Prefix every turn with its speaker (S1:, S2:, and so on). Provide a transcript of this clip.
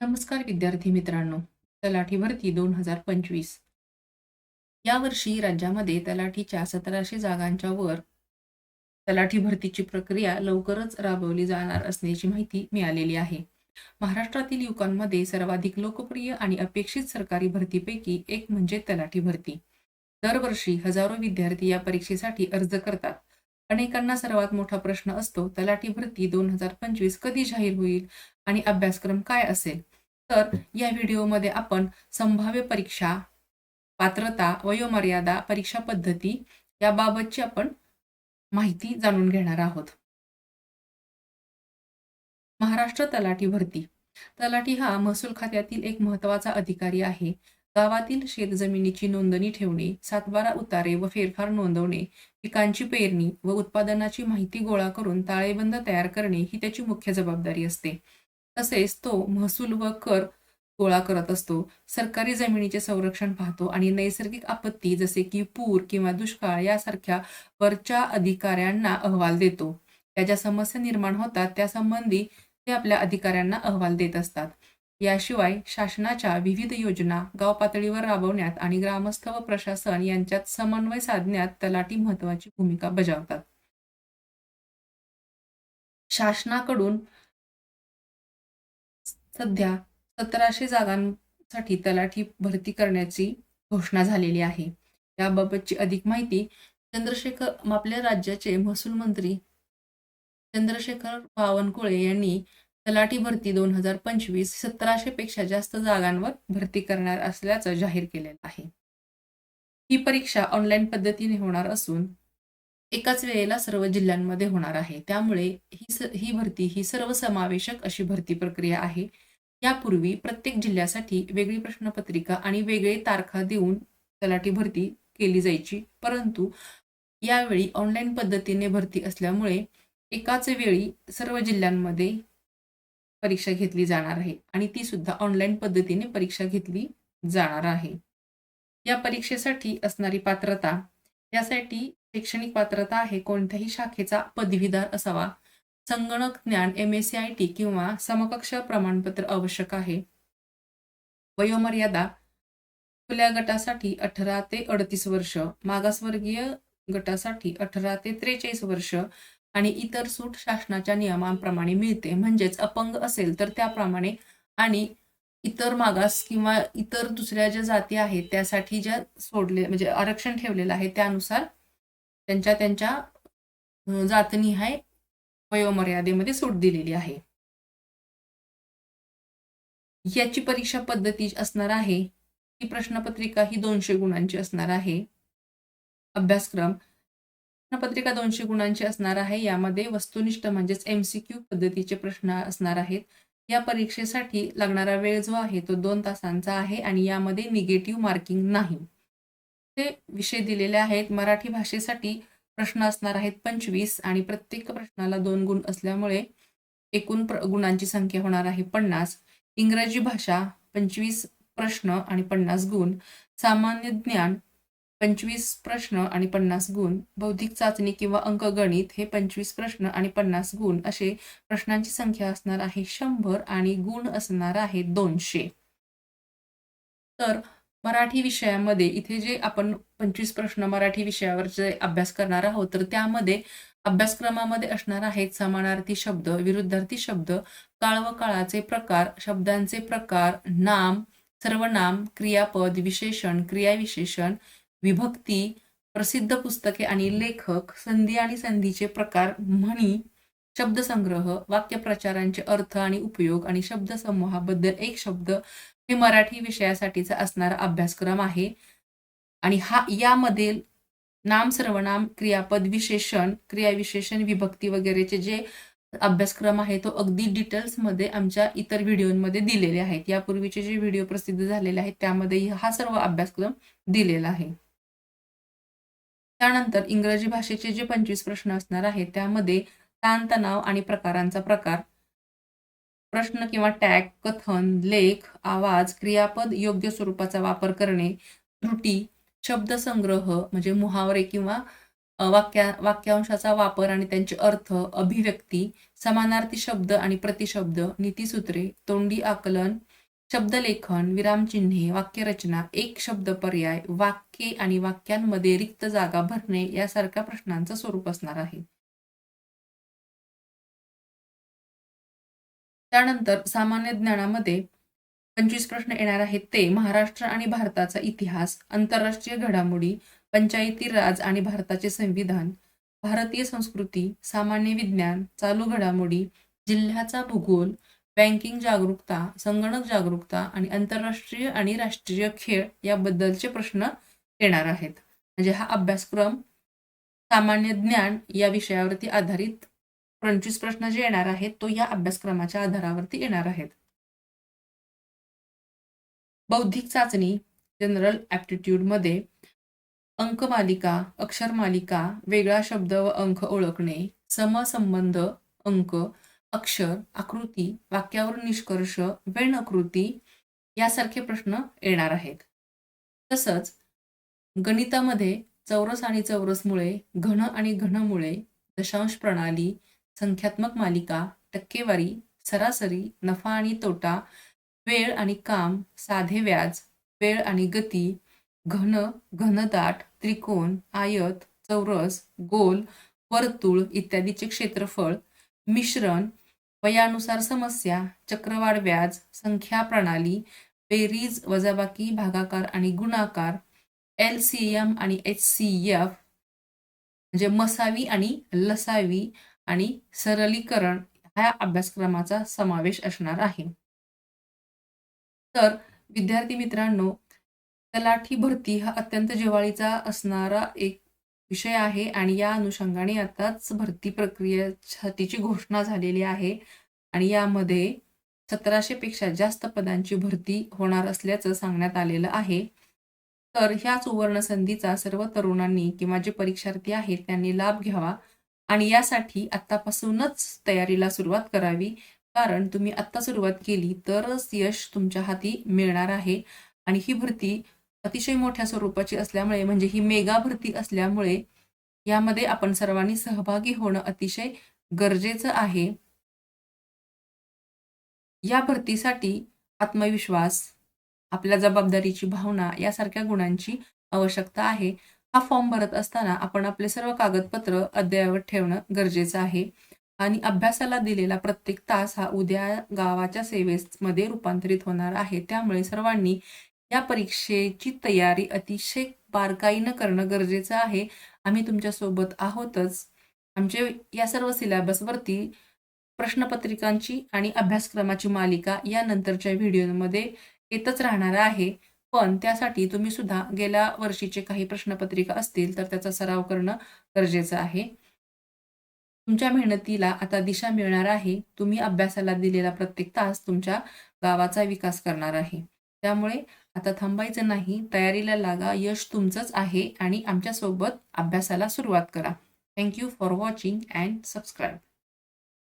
S1: नमस्कार विद्यार्थी मित्रांनो तलाठी भरती दोन हजार पंचवीस. यावर्षी राज्यामध्ये तलाठीच्या सतराशे जागांच्या वर तलाठी भरतीची प्रक्रिया लवकरच राबवली जाणार असल्याची माहिती मिळालेली आहे. महाराष्ट्रातील युवकांमध्ये सर्वाधिक लोकप्रिय आणि अपेक्षित सरकारी भरतीपैकी एक म्हणजे तलाठी भरती. दरवर्षी हजारो विद्यार्थी या परीक्षेसाठी अर्ज करतात. अनेकांना सर्वात मोठा प्रश्न असतो तलाठी भरती दोन हजार पंचवीस कधी जाहीर होईल आणि अभ्यासक्रम काय असेल? तर या व्हिडिओमध्ये आपण संभाव्य परीक्षा पात्रता वयोमर्यादा परीक्षा पद्धती याबाबतची आपण माहिती जाणून घेणार आहोत. महाराष्ट्र तलाठी भरती. तलाठी हा महसूल खात्यातील एक महत्त्वाचा अधिकारी आहे. गावातील शेतजमिनीची नोंदणी ठेवणे सातबारा उतारे व फेरफार नोंदवणे पिकांची पेरणी व उत्पादनाची माहिती गोळा करून ताळेबंद तयार करणे ही त्याची मुख्य जबाबदारी असते. तसेच तो महसूल व कर गोळा करत असतो. सरकारी जमिनीचे संरक्षण पाहतो आणि नैसर्गिक आपत्ती जसे की पूर किंवा दुष्काळ यासारख्या वरच्या अधिकाऱ्यांना अहवाल देतो. त्या ज्या समस्या निर्माण होतात त्यासंबंधी ते आपल्या अधिकाऱ्यांना अहवाल देत असतात. याशिवाय शासनाच्या विविध योजना गाव पातळीवर राबवण्यात आणि ग्रामस्थ व प्रशासन यांच्यात समन्वय साधण्यात तलाठी महत्वाची भूमिका बजावतात. शासनाकडून सध्या सतराशे जागांसाठी तलाठी भरती करण्याची घोषणा झालेली आहे. याबाबतची अधिक माहिती चंद्रशेखर आपल्या राज्याचे महसूल मंत्री चंद्रशेखर बावनकुळे यांनी तलाठी भरती दोन हजार पंचवीस सतराशे पेक्षा जास्त जागांवर भरती करणार असल्याचं जाहीर केलेलं आहे. ही परीक्षा ऑनलाईन पद्धतीने होणार असून एकाच वेळेला सर्व जिल्ह्यांमध्ये होणार आहे. त्यामुळे ही स ही भरती ही सर्वसमावेशक अशी भरती प्रक्रिया आहे. यापूर्वी प्रत्येक जिल्ह्यासाठी वेगळी प्रश्नपत्रिका आणि वेगळे तारखा देऊन तलाठी भरती केली जायची. परंतु यावेळी ऑनलाईन पद्धतीने भरती असल्यामुळे एकाच वेळी सर्व जिल्ह्यांमध्ये परीक्षा घेतली जाणार आहे आणि ती सुद्धा ऑनलाईन पद्धतीने परीक्षा घेतली जाणार आहे. या परीक्षेसाठी असणारी पात्रता यासाठी शैक्षणिक पात्रता आहे कोणत्याही शाखेचा पदवीधर असावा. संगणक ज्ञान M S C I T किंवा समकक्ष प्रमाणपत्र आवश्यक आहे. वयोमर्यादा खुल्या गटासाठी अठरा ते अडतीस वर्ष मागासवर्गीय गटासाठी अठरा ते त्रेचाळीस वर्ष आणि इतर सूट शासनाच्या नियमांप्रमाणे मिळते. म्हणजेच अपंग असेल तर त्याप्रमाणे आणि इतर मागास किंवा इतर दुसऱ्या ज्या जाती आहेत त्यासाठी ज्या सोडले म्हणजे आरक्षण ठेवलेलं आहे त्यानुसार त्यांच्या त्यांच्या जातनिहाय वयोमर्यादेमध्ये सूट दिलेली आहे. याची परीक्षा पद्धती असणार आहे. ही प्रश्नपत्रिका ही दोनशे गुणांची असणार आहे. अभ्यासक्रम प्रश्नपत्रिका दोनशे गुणांची असणार आहे. यामध्ये वस्तुनिष्ठ म्हणजेच एम सी क्यू पद्धतीचे प्रश्न असणार आहेत. या परीक्षेसाठी लागणारा वेळ जो आहे तो दोन तासांचा आहे आणि यामध्ये निगेटिव्ह मार्किंग नाही. ते विषय दिलेले आहेत. मराठी भाषेसाठी प्रश्न असणार आहेत पंचवीस आणि प्रत्येक प्रश्नाला दोन गुण असल्यामुळे एकूण प्र- गुणांची संख्या होणार आहे पन्नास. इंग्रजी भाषा पंचवीस प्रश्न आणि पन्नास गुण. सामान्य ज्ञान पंचवीस प्रश्न आणि पन्नास गुण. बौद्धिक चाचणी किंवा अंकगणित हे पंचवीस प्रश्न आणि पन्नास गुण असे प्रश्नांची संख्या असणार आहे शंभर आणि गुण असणार आहे दोनशे. तर मराठी विषयामध्ये इथे जे आपण पंचवीस प्रश्न मराठी विषयावर जे अभ्यास करणार आहोत तर त्यामध्ये अभ्यासक्रमामध्ये असणार आहेत समानार्थी शब्द विरुद्धार्थी शब्द काळ व काळाचे प्रकार शब्दांचे प्रकार नाम सर्वनाम क्रियापद विशेषण क्रियाविशेषण विभक्ती प्रसिद्ध पुस्तके आणि लेखक संधी आणि संधीचे प्रकार म्हणी शब्दसंग्रह वाक्यप्रचारांचे अर्थ आणि उपयोग आणि शब्दसमूहाबद्दल एक शब्द हे मराठी विषयासाठीचा असणारा अभ्यासक्रम आहे. आणि हा यामध्ये नाम सर्वनाम क्रियापद विशेषण क्रियाविशेषण विभक्ती वगैरेचे जे अभ्यासक्रम आहे तो अगदी डिटेल्समध्ये आमच्या इतर व्हिडिओमध्ये दिलेले आहेत. यापूर्वीचे जे व्हिडिओ प्रसिद्ध झालेले आहेत त्यामध्ये हा सर्व अभ्यासक्रम दिलेला आहे. त्यानंतर इंग्रजी भाषेचे जे पंचवीस प्रश्न असणार आहेत त्यामध्ये ताणतणाव आणि प्रकारांचा प्रकार प्रश्न किंवा टॅग कथन लेख आवाज क्रियापद योग्य स्वरूपाचा वापर करणे त्रुटी शब्दसंग्रह म्हणजे मुहावरे किंवा वाक्या वाक्यांशाचा वापर आणि त्यांचे अर्थ अभिव्यक्ती समानार्थी शब्द आणि प्रतिशब्द नीतीसूत्रे तोंडी आकलन शब्दलेखन विरामचिन्हे वाक्यरचना एक शब्द पर्याय वाक्ये आणि वाक्यांमध्ये रिक्त जागा भरणे यासारख्या प्रश्नांचं स्वरूप असणार आहे. त्यानंतर सामान्य ज्ञानामध्ये पंचवीस प्रश्न येणार आहेत. ते महाराष्ट्र आणि भारताचा इतिहास आंतरराष्ट्रीय घडामोडी पंचायती राज आणि भारताचे संविधान भारतीय संस्कृती सामान्य विज्ञान चालू घडामोडी जिल्ह्याचा भूगोल बँकिंग जागरूकता संगणक जागरूकता आणि आंतरराष्ट्रीय आणि राष्ट्रीय खेळ याबद्दलचे प्रश्न येणार आहेत. म्हणजे हा अभ्यासक्रम सामान्य ज्ञान या विषयावरती आधारित पंचवीस प्रश्न जे येणार आहेत तो या अभ्यासक्रमाच्या आधारावरती येणार आहेत. बौद्धिक चाचणी जनरल ॲप्टिट्यूडमध्ये अंकमालिका अक्षरमालिका वेगळा शब्द व अंक ओळखणे समसंबंध अंक अक्षर आकृती वाक्यावर निष्कर्ष वेण आकृती यासारखे प्रश्न येणार आहेत. तसंच गणितामध्ये चौरस आणि चौरसमुळे घन आणि घनमुळे दशांश प्रणाली संख्यात्मक मालिका टक्केवारी सरासरी नफा आणि तोटा वेळ आणि काम साधे व्याज वेळ आणि गती घन घनदाट त्रिकोण आयत चौरस गोल वर्तुळ इत्यादीचे क्षेत्रफळ मिश्रण वयानुसार समस्या चक्रवाढ व्याज संख्या प्रणाली बेरीज वजाबाकी भागाकार आणि गुणाकार एल सी एम आणि एच सी एफ म्हणजे मसावी आणि लसावी आणि सरलीकरण ह्या अभ्यासक्रमाचा समावेश असणार आहे. तर विद्यार्थी मित्रांनो तलाठी भरती हा अत्यंत जिव्हाळीचा असणारा एक विषय आहे आणि या अनुषंगाने आताच भरती प्रक्रियेसाठीची घोषणा झालेली आहे. आणि यामध्ये सतराशे पेक्षा जास्त पदांची भरती होणार असल्याचं सांगण्यात आलेलं आहे. तर ह्या सुवर्ण संधीचा सर्व तरुणांनी किंवा जे परीक्षार्थी आहेत त्यांनी लाभ घ्यावा आणि यासाठी आत्तापासूनच तयारीला सुरुवात करावी. कारण तुम्ही आत्ता सुरुवात केली तरच यश तुमच्या हाती मिळणार आहे. आणि ही भरती अतिशय मोठ्या स्वरूपाची असल्यामुळे म्हणजे ही मेगा भरती असल्यामुळे यामध्ये आपण सर्वांनी सहभागी होणं अतिशय गरजेचं आहे. या भरतीसाठी आत्मविश्वास आपल्या जबाबदारीची भावना यासारख्या गुणांची आवश्यकता आहे. हा फॉर्म भरत असताना आपण आपले सर्व कागदपत्र अद्ययावत ठेवणं गरजेचं आहे. आणि अभ्यासाला दिलेला प्रत्येक तास हा उद्या गावाच्या सेवेमध्ये रूपांतरित होणार आहे. त्यामुळे सर्वांनी या परीक्षेची तयारी अतिशय बारकाईनं करणं गरजेचं आहे. आम्ही तुमच्यासोबत आहोतच. आमचे या सर्व सिलेबसवरती प्रश्नपत्रिकांची आणि अभ्यासक्रमाची मालिका या नंतरच्या व्हिडिओमध्ये येतच राहणार आहे. पण त्यासाठी तुम्ही सुद्धा गेल्या वर्षीचे काही प्रश्नपत्रिका असतील तर त्याचा सराव करणं गरजेचं आहे. तुमच्या मेहनतीला आता दिशा मिळणार आहे. तुम्ही अभ्यासाला दिलेला प्रत्येक तास तुमच्या गावाचा विकास करणार आहे. त्यामुळे आता थांबायचं नाही तयारीला लागा यश तुमचंच आहे आणि आमच्यासोबत अभ्यासाला सुरुवात करा. Thank you for watching and subscribe